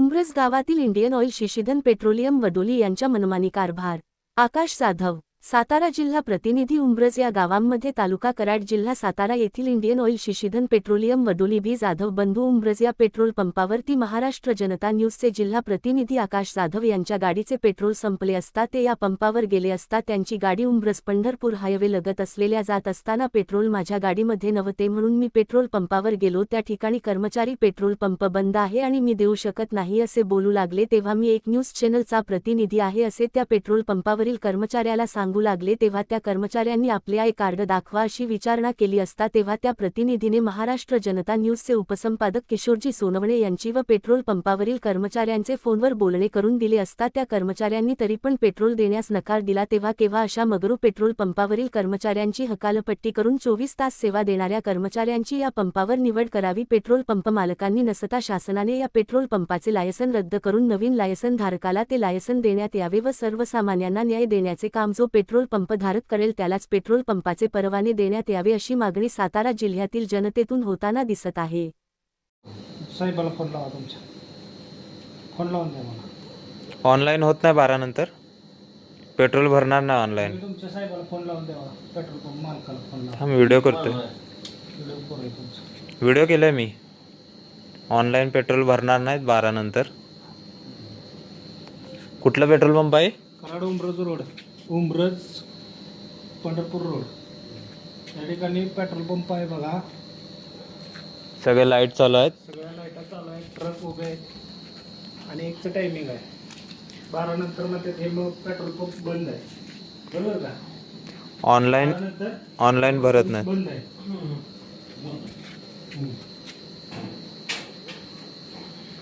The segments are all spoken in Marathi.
उंब्रज गावातील इंडियन ऑइल शिशिधन पेट्रोलियम वडोली यांच्या मनमानी कारभार. आकाश जाधव सातारा जिल्हा प्रतिनिधी उंब्रज या गावांमध्ये तालुका कराड जिल्हा सातारा येथील इंडियन ऑइल शिशिधन पेट्रोलियम वडोली बी जाधव बंधू उंब्रज या पेट्रोल पंपावरती महाराष्ट्र जनता न्यूजचे जिल्हा प्रतिनिधी आकाश जाधव यांच्या गाडीचे पेट्रोल संपले असता ते या पंपावर गेले असता त्यांची गाडी उंब्रज पंढरपूर हायवे लगत असलेल्या जात असताना पेट्रोल माझ्या गाडीमध्ये नव्हते म्हणून मी पेट्रोल पंपावर गेलो. त्या ठिकाणी कर्मचारी पेट्रोल पंप बंद आहे आणि मी देऊ शकत नाही असे बोलू लागले. तेव्हा मी एक न्यूज चॅनलचा प्रतिनिधी आहे असे त्या पेट्रोल पंपावरील कर्मचाऱ्याला सांग सांगू लागले तेव्हा त्या कर्मचाऱ्यांनी आपले आय कार्ड दाखवा अशी विचारणा केली असता तेव्हा त्या प्रतिनिधीने महाराष्ट्र जनता न्यूजचे उपसंपादक किशोरजी सोनवणे यांची व पेट्रोल पंपावरील कर्मचाऱ्यांचे फोनवर बोलणे करून दिले असता त्या कर्मचाऱ्यांनी तरी पण पेट्रोल देण्यास नकार दिला तेव्हा केव्हा अशा मगरू पेट्रोल पंपावरील कर्मचाऱ्यांची हकालपट्टी करून चोवीस तास सेवा देणाऱ्या कर्मचाऱ्यांची या पंपावर निवड करावी पेट्रोल पंप मालकांनी नसता शासनाने या पेट्रोल पंपाचे लायसन रद्द करून नवीन लायसन धारकाला ते लायसन देण्यात यावे व सर्वसामान्यांना न्याय देण्याचे काम जो पेट्रोल पंप धारक करेल त्यालाच पेट्रोल पंपाचे परवाने देण्यात यावे अशी मागणी सातारा जिल्ह्यातील जनतेतून होताना दिसत आहे. साहेबाला फोन लावा तुमच्या. फोन लावून द्या मला. ऑनलाईन होत नाही बारा नंतर? पेट्रोल भरणार नाही ऑनलाईन. तुम्ही तुमच्या साहेबाला फोन लावून द्यावा पेट्रोल पंप मालकाला फोन लावा. हा मी व्हिडिओ करतोय. व्हिडिओ करू तुमचं. व्हिडिओ केलाय मी. ऑनलाईन पेट्रोल भरणार नाहीत बारा नंतर. कुठला पेट्रोल पंप आहे? कराड उमरज रोड. उमरज पंढरपूर रोड. या ठिकाणी पेट्रोल पंप आहे बघा. सगळे लाइट चालू आहेत. सगळ्या लाईटा चालू आहेत ट्रक उभे आहेत. आणि एकचं टायमिंग आहे. बारा नंतर मग ते मग पेट्रोल पंप बंद आहे. बरोबर का? ऑनलाईन ऑनलाईन भरत नाही. बंद आहे.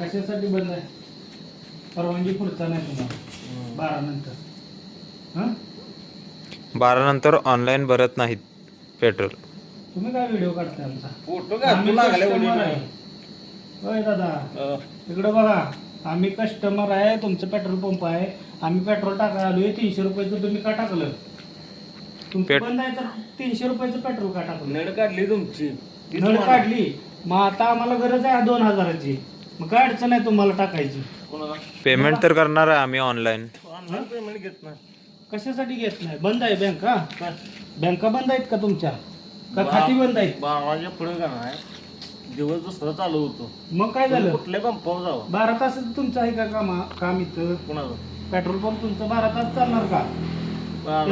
कशासाठी बंद आहे? परवानगी पुढचा नाही तुम्हाला. बारा नंतर. हां बारा नंतर ऑनलाईन भरत नाहीत पेट्रोल. तुम्ही काय व्हिडिओ काढताय आमचा? फोटो आम्ही customer आहे. होय दादा. इकडं बघा आम्ही कस्टमर आहे तुमचं पेट्रोल पंप आहे. आम्ही पेट्रोल टाकायला आलोय तीनशे रुपयाचं तुम्ही का टाकलं? तुमचं पेट- बंद आहे तर तीनशे रुपयाचं पेट्रोल का टाकलं? नड काढली तुमची. ती नळ तुम्हाला- काढली. मग आता आम्हाला गरज आहे दोन हजाराची. मग काय अडचण आहे तुम्हाला टाकायची? कोणाला? पेमेंट तर करणार आहे आम्ही ऑनलाईन ऑनलाईन पेमेंट घेत नाही कशासाठी घेत नाही? बंद आहे बँका बँका बंद आहेत का तुमच्या? का खाती बंद आहेत? बाराच्या पुढे का नाही? दिवस दुसरा चालू होतो. मग काय झालं? कुठल्या पंपावर जावं बारा तास तुमचं आहे का काम काम इथं? कोणाचं? पेट्रोल पंप तुमचं बारा तास चालणार का?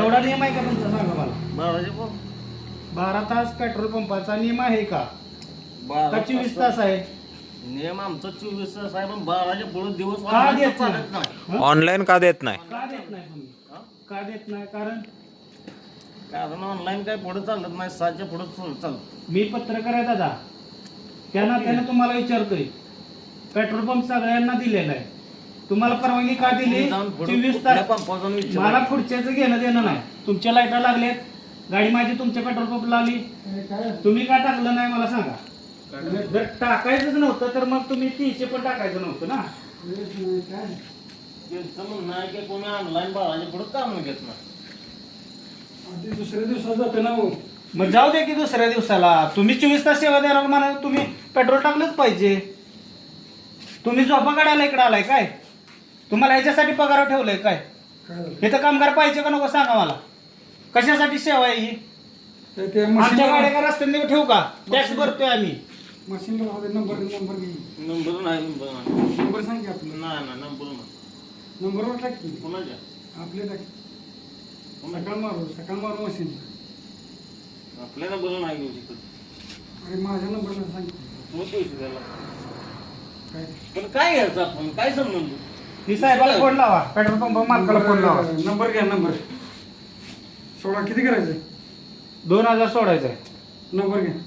एवढा नियम आहे का तुमचा? सांगा मला. बाराच्या पंप बारा तास पेट्रोल पंपाचा नियम आहे का? का बारा चोवीस तास आहे? नियम आमचा चोवीस तास आहे पण बाराच्या पुढे दिवस का देत चालत नाही? ऑनलाईन का देत नाही? का देत नाही तुम्ही? का देत नाही? कारण कारण ऑनलाईन काय पुढे चालत नाही सातच्या पुढे चालत. मी पत्रकार आहे दादा. त्या नात्याने तुम्हाला विचारतोय. पेट्रोल पंप सगळ्यांना दिलेला आहे. तुम्हाला परवानगी का दिली? जाऊन चोवीस तास पंपावर जाऊन विचारा. मला पुढच्याच घेणं देणं नाही. तुमच्या लाईटा लागल्यात. गाडी माझी तुमच्या पेट्रोल पंप लावली तुम्ही का टाकलं नाही मला सांगा. जर टाकायचंच नव्हतं तर मग तुम्ही तीनशे पण टाकायचं नव्हतं ना. त्यांचं म्हणणं आहे की कोणी ऑनलाईन बाराच्या पुढे काम घेत नाही. दुसऱ्या दिवसात जातो ना मग जाऊ दे की दुसऱ्या दिवसाला. तुम्ही चोवीस तास सेवा देणार म्हणा तुम्ही पेट्रोल टाकलंच पाहिजे. तुम्ही झोपा काढायला इकडे आलाय काय? तुम्हाला ह्याच्यासाठी पगार ठेवलंय काय? इथं कामगार पाहिजे का नको सांगा मला? कशासाठी सेवा आहे ही? आमच्या गाड्या का रस्त्याने ठेवू का? टॅक्स भरतोय आम्ही. नंबर नाही नंबर नाही. नंबर सांग की आपलं. नाही नाही नंबर नाही. नंबरवर टाक की. कोणाच्या? आपले टाक. सकाळ मारू सकाळ मारू मशीन. आपल्या नंबर नाही घेऊ शकत. अरे माझ्या नंबरला सांग. द्यायला काय? पण काय घ्यायचं आपण? काय संबंध? ही साहेबाला फोन लावा. पेट्रोल पंप मालकाला फोन लावा. नंबर घ्या नंबर. सोळा किती करायचं दोन हजार सोडायचं आहे नंबर घ्या हे बघ.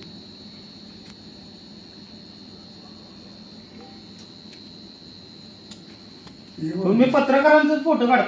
तुम्ही पत्रकारांचे फोटो काढताय.